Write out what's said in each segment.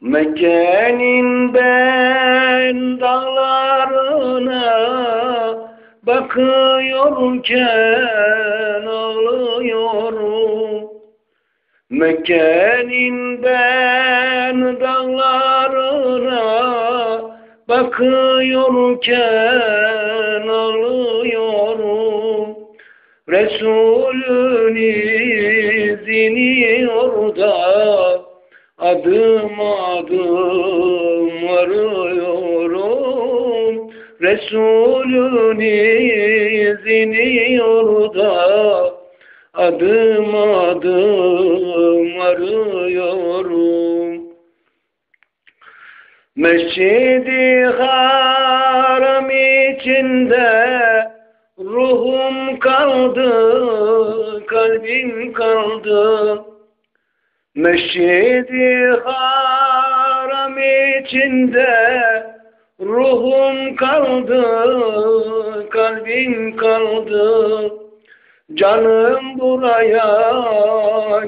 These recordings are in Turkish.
Mekke'nin ben dağlarına bakıyorken ağlıyorum. Mekke'nin ben dağlarına bakıyorken ağlıyorum. Resulün izini orada adım adım arıyorum. Resulün izini orada adım adım arıyorum. Mescidi haram içinde ruhum kaldı, kalbim kaldı. Mescidi haram içinde ruhum kaldı, kalbim kaldı. Canım buraya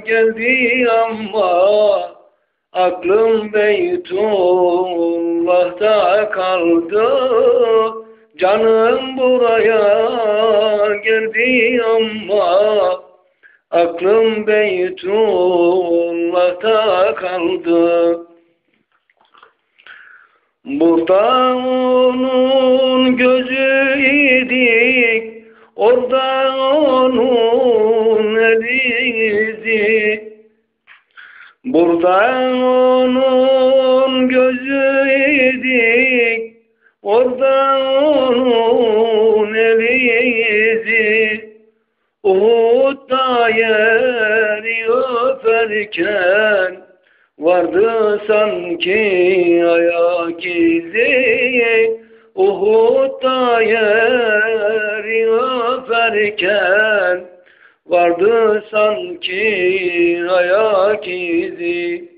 geldi ama aklım Beytullah'ta kaldı. Canım buraya geldi ama aklım Beytullah'ta kaldı. Burada onun gözüydik, orada onun elizi. Burada onun gözüydik, orada onun elizi. Yeri öperken vardı sanki ayak izi. Uhud'da yeri öperken vardı sanki ayak izi.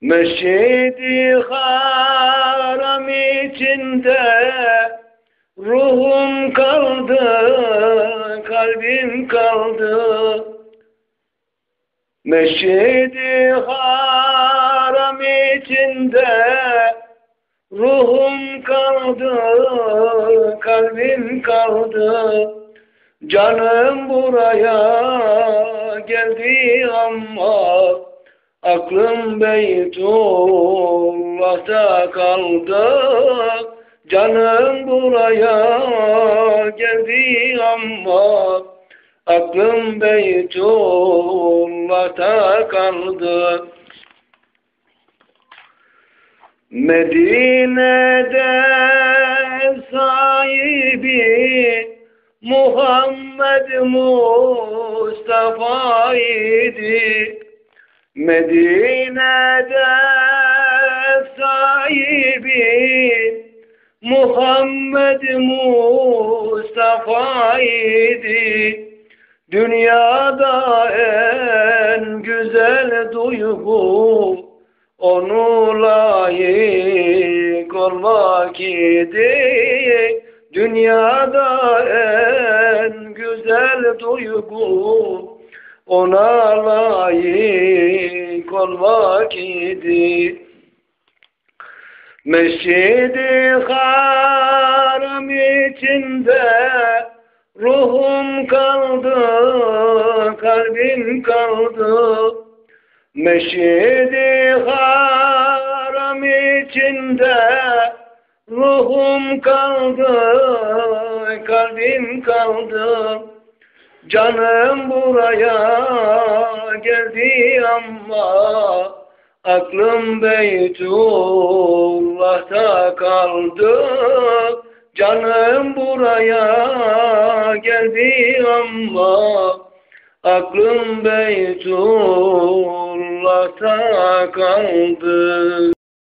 Mescidi haram içinde ruhum kaldı, kalbim kaldı. Mescidi haram içinde ruhum kaldı, kalbim kaldı. Canım buraya geldi ama aklım Beytullah'ta kaldı. Canım buraya geldi ama aklım Beytullah'ta kaldı. Medine'de sahibi Muhammed Mustafa idi. Medine'de Muhammed Mustafa idi. Dünyada en güzel duygu onu layık olmak idi. Dünyada en güzel duygu ona layık olmak idi. Mescidi haram içinde ruhum kaldı, kalbim kaldı. Mescidi haram içinde ruhum kaldı, kalbim kaldı. Canım buraya geldi ama aklım Beytullah'ta kaldı. Canım buraya geldi ama aklım Beytullah'ta kaldı.